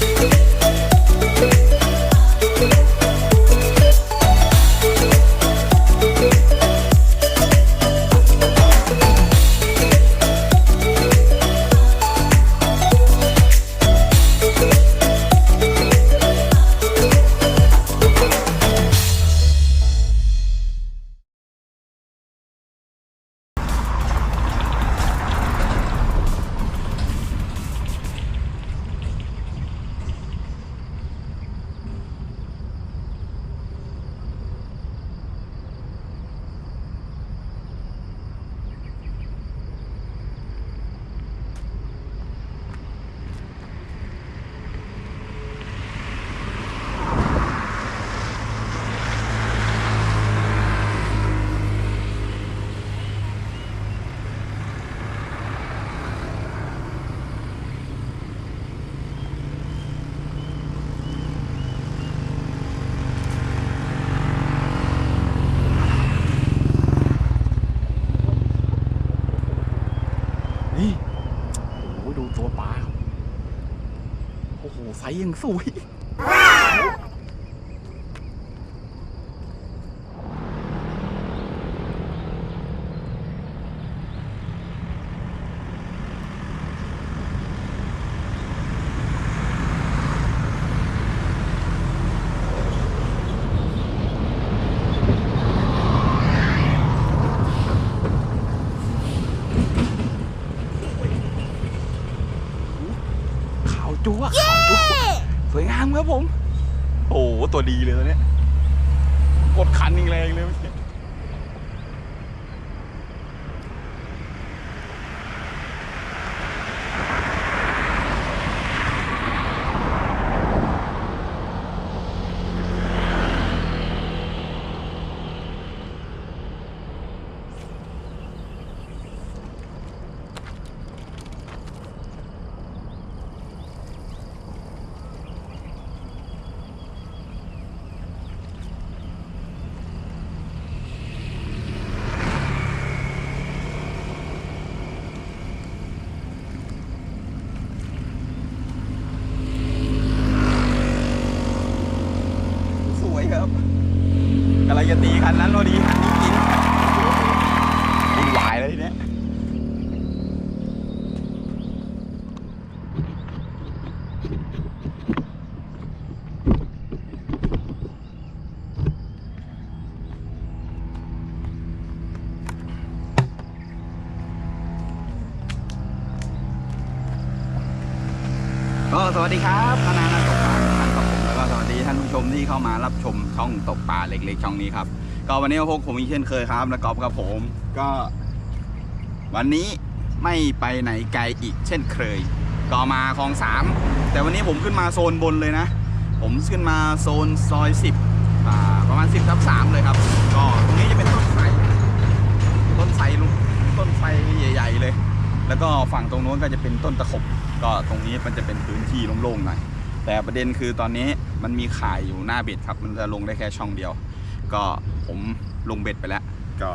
นี่ อ้โหไซส์ยังสวย ขาวจั๊วขาวจั๊วสวยงาม ครับผม โอ้โหตัวดีเลยตัวเนี้ยกดคันอีกแรงเลยเมื่อกี้สวยครับกำลังจะตีคันนั้นพอดีคันนี้กินวุ่นวายเลยทีเนี้ย ก็สวัสดีครับคณะนักตกปลาท่านครับผมแล้วก็สวัสดีท่านผู้ชมที่เข้ามารับชมช่องตกปลาเล็กๆ ช่องนี้ครับ ก็วันนี้พวกผมอีกเช่นเคยครับและกอล์ฟครับผม ก็ วันนี้ไม่ไปไหนไกลอีกเช่นเคย ก็มาคลองสามแต่วันนี้ผมขึ้นมาโซนบนเลยนะ ผมขึ้นมาโซนซอยสิบประมาณสิบทับสามเลยครับ ก็ตรงนี้จะเป็นต้นไทรต้นไทรลุกต้นไทรใหญ่ ๆ เลย แล้วก็ฝั่งตรงโน้นก็จะเป็นต้นตะขบ ก็ตรงนี้มันจะเป็นพื้นที่โล่งๆหน่อยแต่ประเด็นคือตอนนี้มันมีขายอยู่หน้าเบ็ดครับ มันจะลงได้แค่ช่องเดียว ก็ผมลงเบ็ดไปแล้ว ก็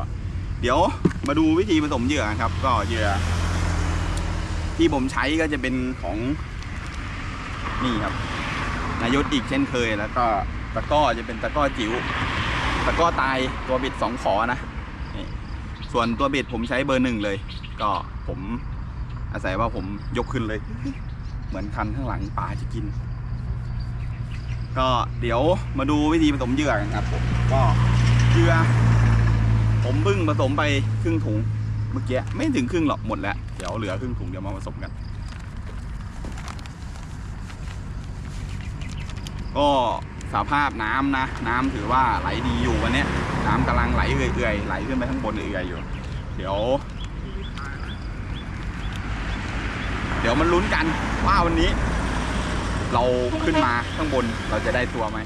เดี๋ยวมาดูวิธีผสมเหยื่อครับ ก็เหยื่อ ที่ผมใช้ก็จะเป็นของนี่ครับ นายศอีกเช่นเคย แล้วก็ตะก้อจะเป็นตะก้อจิ๋วตะก้อตายตัวเบิดสองขอนะส่วนตัวเบิดผมใช้เบอร์หนึ่งเลย ก็ผมอาศัยว่าผมยกขึ้นเลย เหมือนคันข้างหลังปลาจะกิน ก็เดี๋ยวมาดูวิธีผสมเหยื่อกันครับผมก็เหยื่อผมเพิ่งผสมไปครึ่งถุงเมื่อกี้ไม่ถึงครึ่งหรอกหมดแล้ว เดี๋ยวเหลือครึ่งถุงเดี๋ยวมาผสมกัน ก็สภาพน้ำนะ น้ำถือว่าไหลดีอยู่วันนี้น้ำกำลังไหลเอื่อยๆไหลขึ้นไปข้างบนเอื่อยๆอยู่ เดี๋ยว เดี๋ยวมันลุ้นกันว่าวันนี้ เราขึ้นมาข้างบนเราจะได้ตัวไหม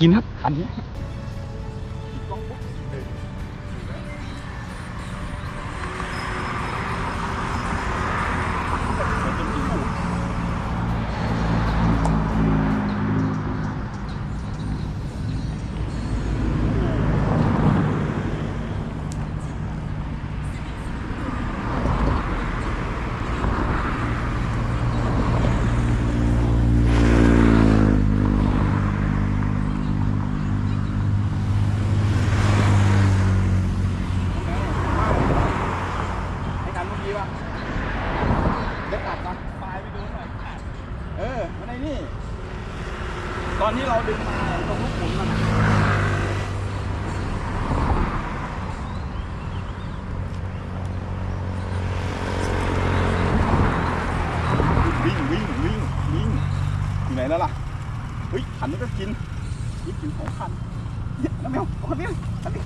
กินครับอันนี้ อนที่เราดึงมาตรงลูกหมุนมันอะวิ่งวิ่งวิ่งวิ่งอยู่ไหนแล้วล่ะเฮ้ยขันนี้ก็กินนี่กินของคันเนี่ยน้ำแมวเอาคันนี้เลยคันนี้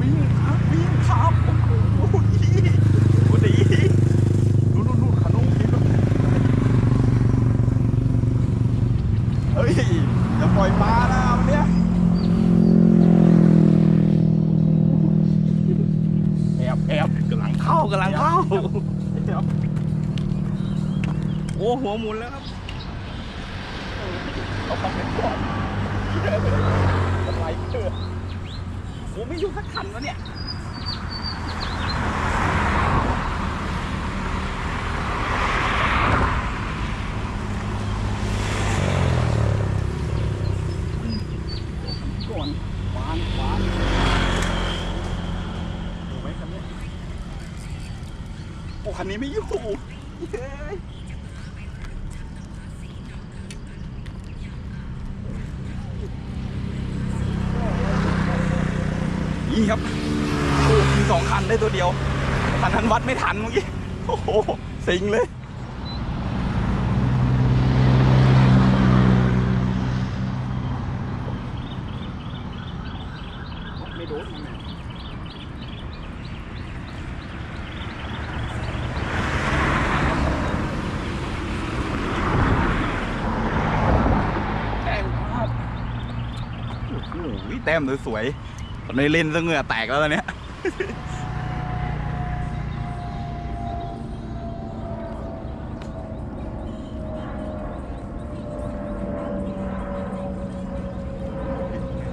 วิ่งครับวิ่งครับโอ้โหโอ้โหดีนู่นนู่นนู่นขันนู้นกินด้วยเฮ้ย อย่าปล่อยปลานะวันเนี้ยแอบแอบกำลังเข้ากำลังเข้าแอบโอ้หัวหมุนแล้วครับเอาคันเป็นก่อนเยอะเลยอะไรเกิดโอ้ไม่อยู่สักคันวะเนี่ย ก่อนวานวานดูไว้คันเนี้ยโอ้คันนี้ ไม่อยู่เย้นี่ครับโอ้มีสองคันได้ตัวเดียวคันนั้นวัดไม่ทันเมื่อกี้ โอ้โห สิงเลย ไม่โดนมันเนี่ยแต้มครับโอ้โหแต้ มสวยๆตอนนี้เล่นซะเหงื่อแตกแล้วตอนเนี้ย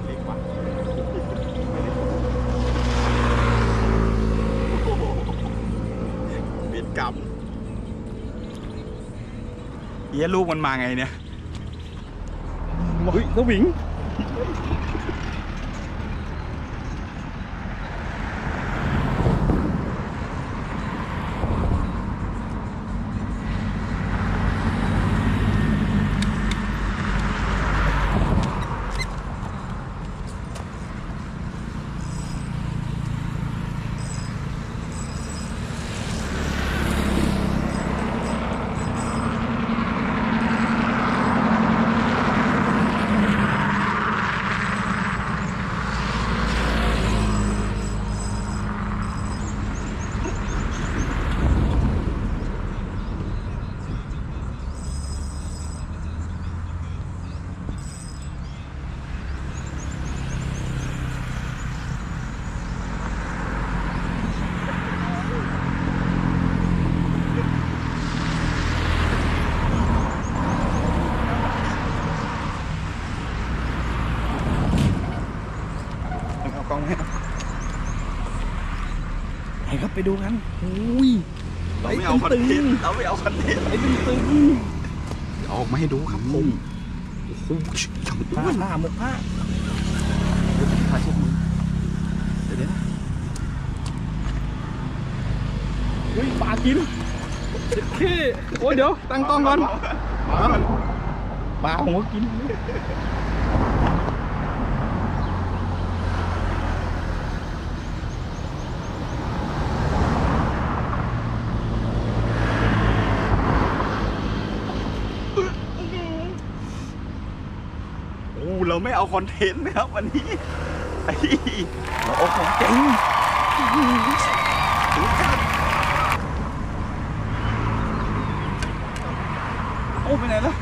เล็กกว่าบิดกลับเหี้ยลูกมันมาไงเนี่ยเฮ้ยสวิง ครับไปดูกันอุ้ยเราไม่เอาคอนเทนต์เราไม่เอาคอนเทนต์ไอ้ตึงตึงออกมาให้ดูครับผมโอ้โหช่างผ้าผ้าหมกผ้าพาเช็ดมือเดี๋ยวนะเฮ้ยปลากินขี้โอ้ยเดี๋ยวตั้งกล้องก่อนปลาผมก็กิน เราไม่เอาคอนเทนต์นะครับวันนี้เราเอาของจริงดูกันโอ้ไปไหนแล้ว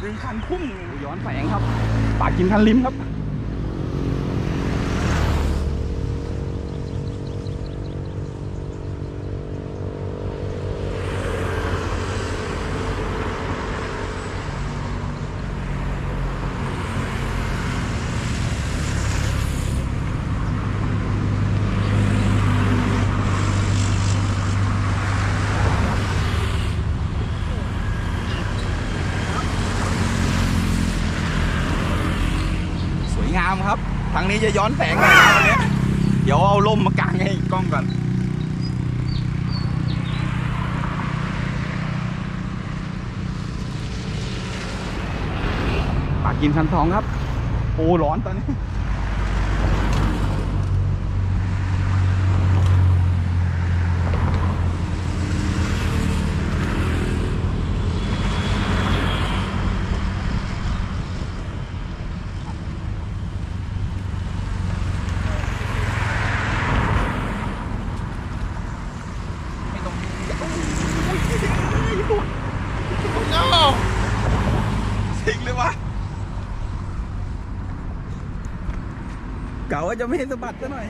ถึงขันพุ่งย้อนแสงครับ ปากกินคันลิ้มครับามครับทางนี้จะย้อนแสงหน่อยนะวันเนี้ยเดี๋ยวเอาล่มมากางให้กล้องก่อนปากกินชั้นสองครับ โอ้ร้อนตอนนี้ ไม่ต้องสิงเลยวะ เก่าว่าจะไม่ให้สะบัดซะหน่อย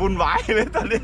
วุ่นวายเลยตอนนี้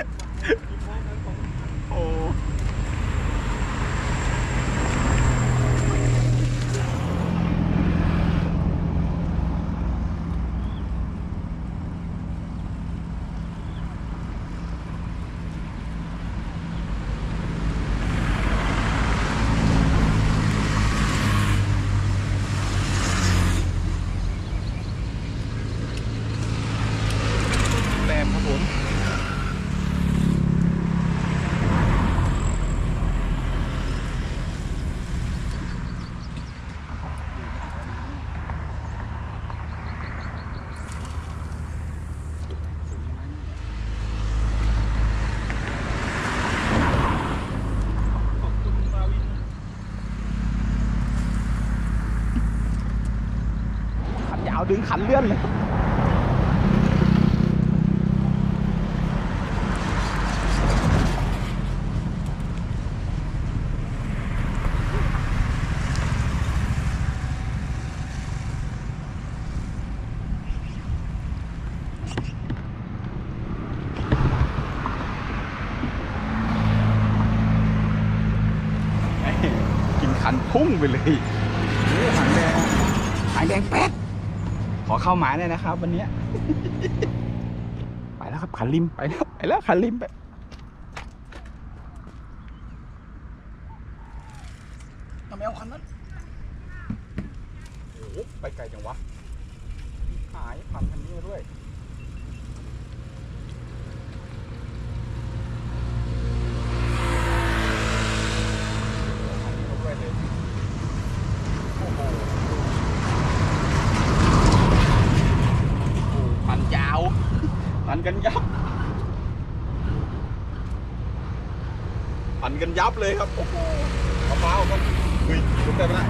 ดึงขันเลื่อนเลยกินขันพุ่งไปเลยโอ้หางแดงหางแดงแป๊ดขอ เข้าหมายเลยนะครับ วันนี้ ไปแล้วครับขันริมไปแล้วไปแล้วขันริมไปทำไมเอาคันนั้นโอ้โหไปไกลจังวะหายพันคันนี้มาด้วย พันยาวพันกันยับพันกันยับ เลยครับโอ้โหมะพร้าวครับเฮ้ยลุกได้ไหมนะ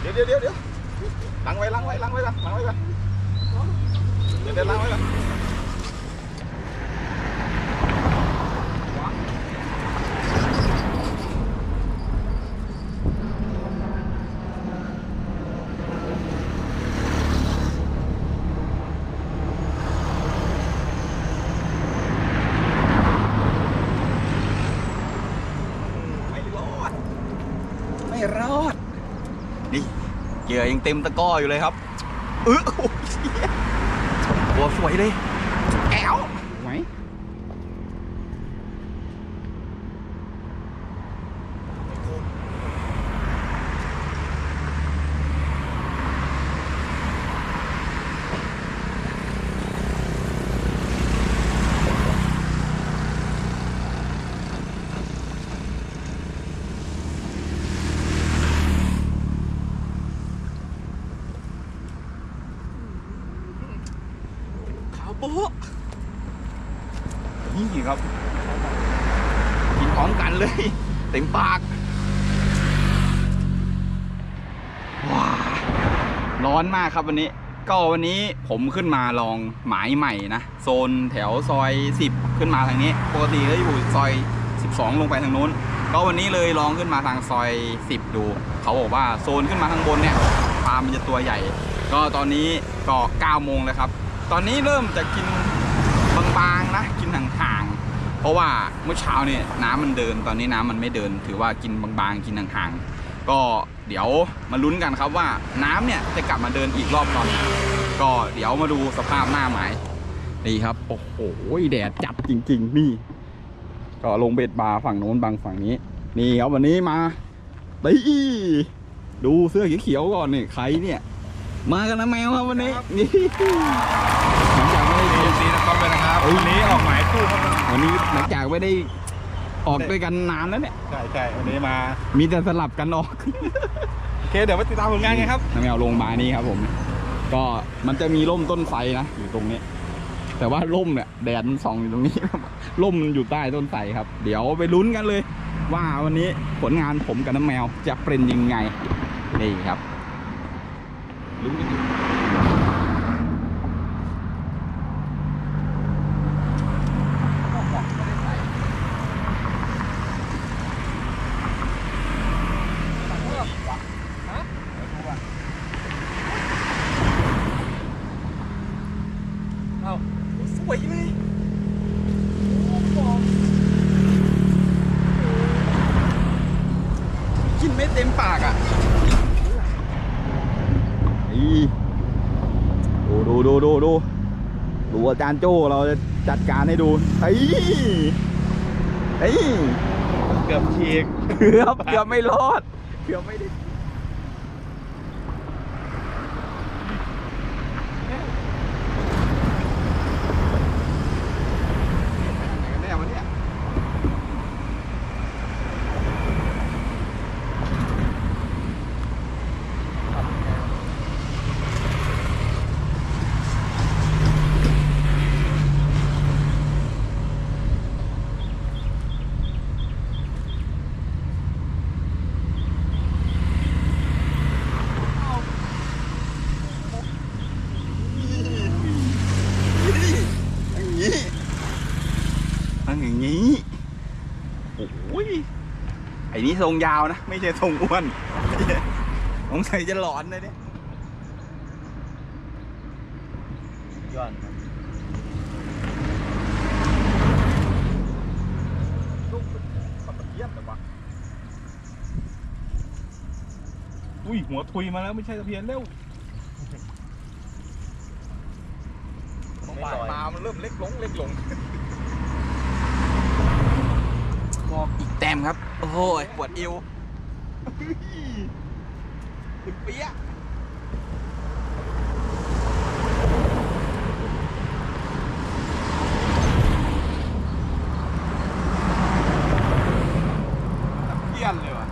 เดี๋ยวเดี๋ยวเดี๋ยวเดี๋ยวล้างไว้ล้างไว้ล้างไว้กันล้างไว้กันเดี๋ยวเดี๋ยวล้างไว้กันไม่รอด ไม่รอด นี่ เต็มตะก้ออยู่เลยครับเออโอ้ยเหี้ยตัวสวยเลย แอวไหม นี่ครับ กินพร้อมกันเลย เต็มปาก ว้า ร้อนมากครับวันนี้ ก็วันนี้ผมขึ้นมาลองหมายใหม่นะ โซนแถวซอย 10 ขึ้นมาทางนี้ ปกติก็อยู่ซอย 12 ลงไปทางนู้น ก็วันนี้เลยลองขึ้นมาทางซอย 10 ดู เขาบอกว่าโซนขึ้นมาข้างบนเนี่ยปลามันจะตัวใหญ่ ก็ตอนนี้ก็9โมงแล้วครับ ตอนนี้เริ่มจะกินบางๆนะ กินห่างๆ เพราะว่าเมื่อเช้าเนี่ยน้ำมันเดิน ตอนนี้น้ำมันไม่เดิน ถือว่ากินบางๆ กินห่างๆ ก็เดี๋ยวมาลุ้นกันครับว่าน้ำเนี่ยจะกลับมาเดินอีกรอบตอนไหนก็เดี๋ยวมาดูสภาพหน้าหมายนี่ครับ โอ้โหแดดจับจริง ๆ นี่ ก็ลงเบ็ดบาร์ฝั่งโน้นบางฝั่งนี้ นี่ครับวันนี้มาตีดูเสื้อเขียวๆก่อนนี่ใครเนี่ย มากันนะแมวครับวันนี้นี่หลังจากไม่ได้ดีซีนะครับเลยนะครับเอ้ยวันนี้ออกหมายคู่ครับวันนี้หลังจากไม่ได้ ออกด้วยกันนานแล้วเนี่ย ใช่ใช่วันนี้มา มีแต่สลับกันออก โอเค เดี๋ยวมาติดตามผลงานกันครับน้ำแมวลงมานี่ครับผม ก็มันจะมีร่มต้นไทรนะอยู่ตรงนี้ แต่ว่าร่มเนี่ยแดดมันส่องอยู่ตรงนี้ ร่มมันอยู่ใต้ต้นไทรครับ เดี๋ยวไปลุ้นกันเลย ว่าวันนี้ผลงานผมกับน้ำแมวจะเป็นยังไง นี่ครับลุ้นกันอยู่สวยเลยกินไม่เต็มปากอะนี่ดูดูดูดูดูดูอาจารย์โจ้เราจะจัดการให้ดูเฮ้ยเฮ้ยเกือบฉีกเกือบเกือบไม่รอดเกือบไม่ได้แน่วันเนี้ย อย่างนี้มันอย่างนี้ โอ้ย ไอ้นี่ ทรงยาวนะ ไม่ใช่ทรงอ้วนสงสัยจะหลอนเลยเนี่ยย้อนลูกขับตะเกียบแต่ว่าอุ้ยหัวทุยมาแล้วไม่ใช่ตะเพียนเร็วปากมามันเริ่มเล็กลงเล็กลงบ อกอีกแต้มครับ โอ้โหปวดเอวเปียะเพี้ยนเลยว่ะ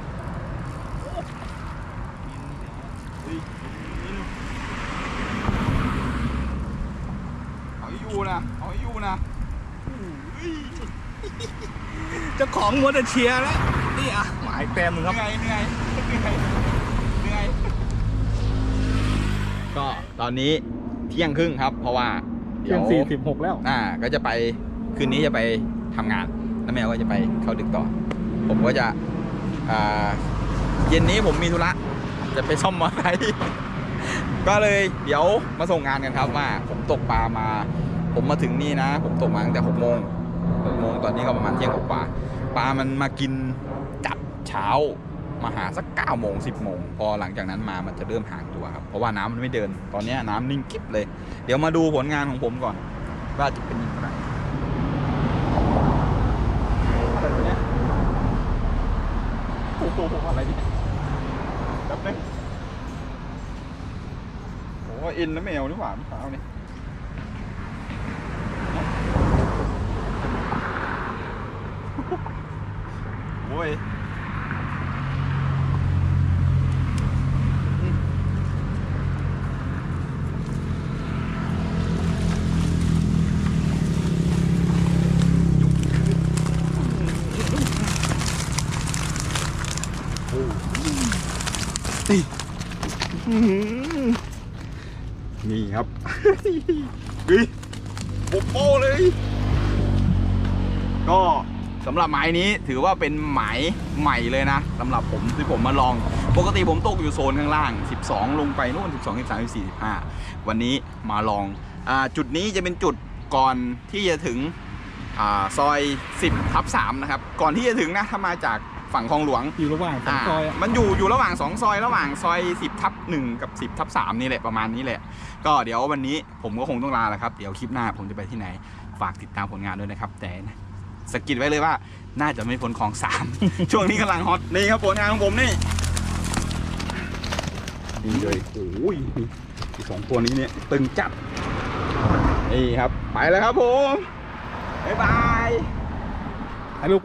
เฮ้ยเอาให้อยู่นะ เอาให้อยู่นะอุ้ย เจ้าของ มัวแต่เชียร์แล้วนี่อะหมายแต้มหนึ่งเหครับนื่อยเหนื่อยเหนื่อยเหนื่อยก็ตอนนี้เที่ยงครึ่งครับ เพราะว่าเที่ยงสี่สิบหกแล้วอ่า ก็จะไปคืนนี้จะไปทำงานแล้วแมวก็จะไปเข้าดึกต่อ ผมก็จะอ่าเย็นนี้ผมมีธุระจะไปซ่อมมอเตอร์ไซค์ก็เลยเดี๋ยวมาส่งงานกันครับว่าผมตกปลามา ผมมาถึงนี่นะ ผมตกมาตั้งแต่หกโมงหกโมงตอนนี้ก็ประมาณเที่ยงกว่าๆ ปลามันมากินจับเช้ามาหาสักเก้าโมงสิบโมงพอหลังจากนั้นมามันจะเริ่มห่างตัวครับ เพราะว่าน้ำมันไม่เดิน ตอนนี้น้ำนิ่งกิ๊บเลย เดี๋ยวมาดูผลงานของผมก่อน ว่าจะเป็นยังไงโอ้โหอะไรเนี่ยแป๊บนึงโอ้เอ็นนะแมวนี่หว่าเมื่อเช้านี่ย เว้ยนี่ครับ รับหมายนี้ถือว่าเป็นหมายใหม่เลยนะสำหรับผมที่ผมมาลอง ปกติผมตกอยู่โซนข้างล่าง 12 ลงไปนู่น 12 13 14 15 วันนี้มาลองอาจุดนี้จะเป็นจุดก่อนที่จะถึงอาซอย 10ทับ3นะครับ ก่อนที่จะถึงนะถ้ามาจากฝั่งคลองหลวงอยู่ระหว่างสองซอยอะมันอยู่อยู่ระหว่าง 2 ซอยระหว่างซอย 10ทับ1กับ 10ทับ3นี่แหละประมาณนี้แหละ ก็เดี๋ยววันนี้ผมก็คงต้องลาแล้วครับ เดี๋ยวคลิปหน้าผมจะไปที่ไหนฝากติดตามผลงานด้วยนะครับแต่ สกิดไว้เลยว่า น่าจะไม่พ้นของสาม ช่วงนี้กำลังฮอตนี่ครับผลงานของผมนี่นี่เลยโอ้ยสองตัวนี้เนี่ยตึงจัดนี่ครับ ไปแล้วครับผม บ๊ายบาย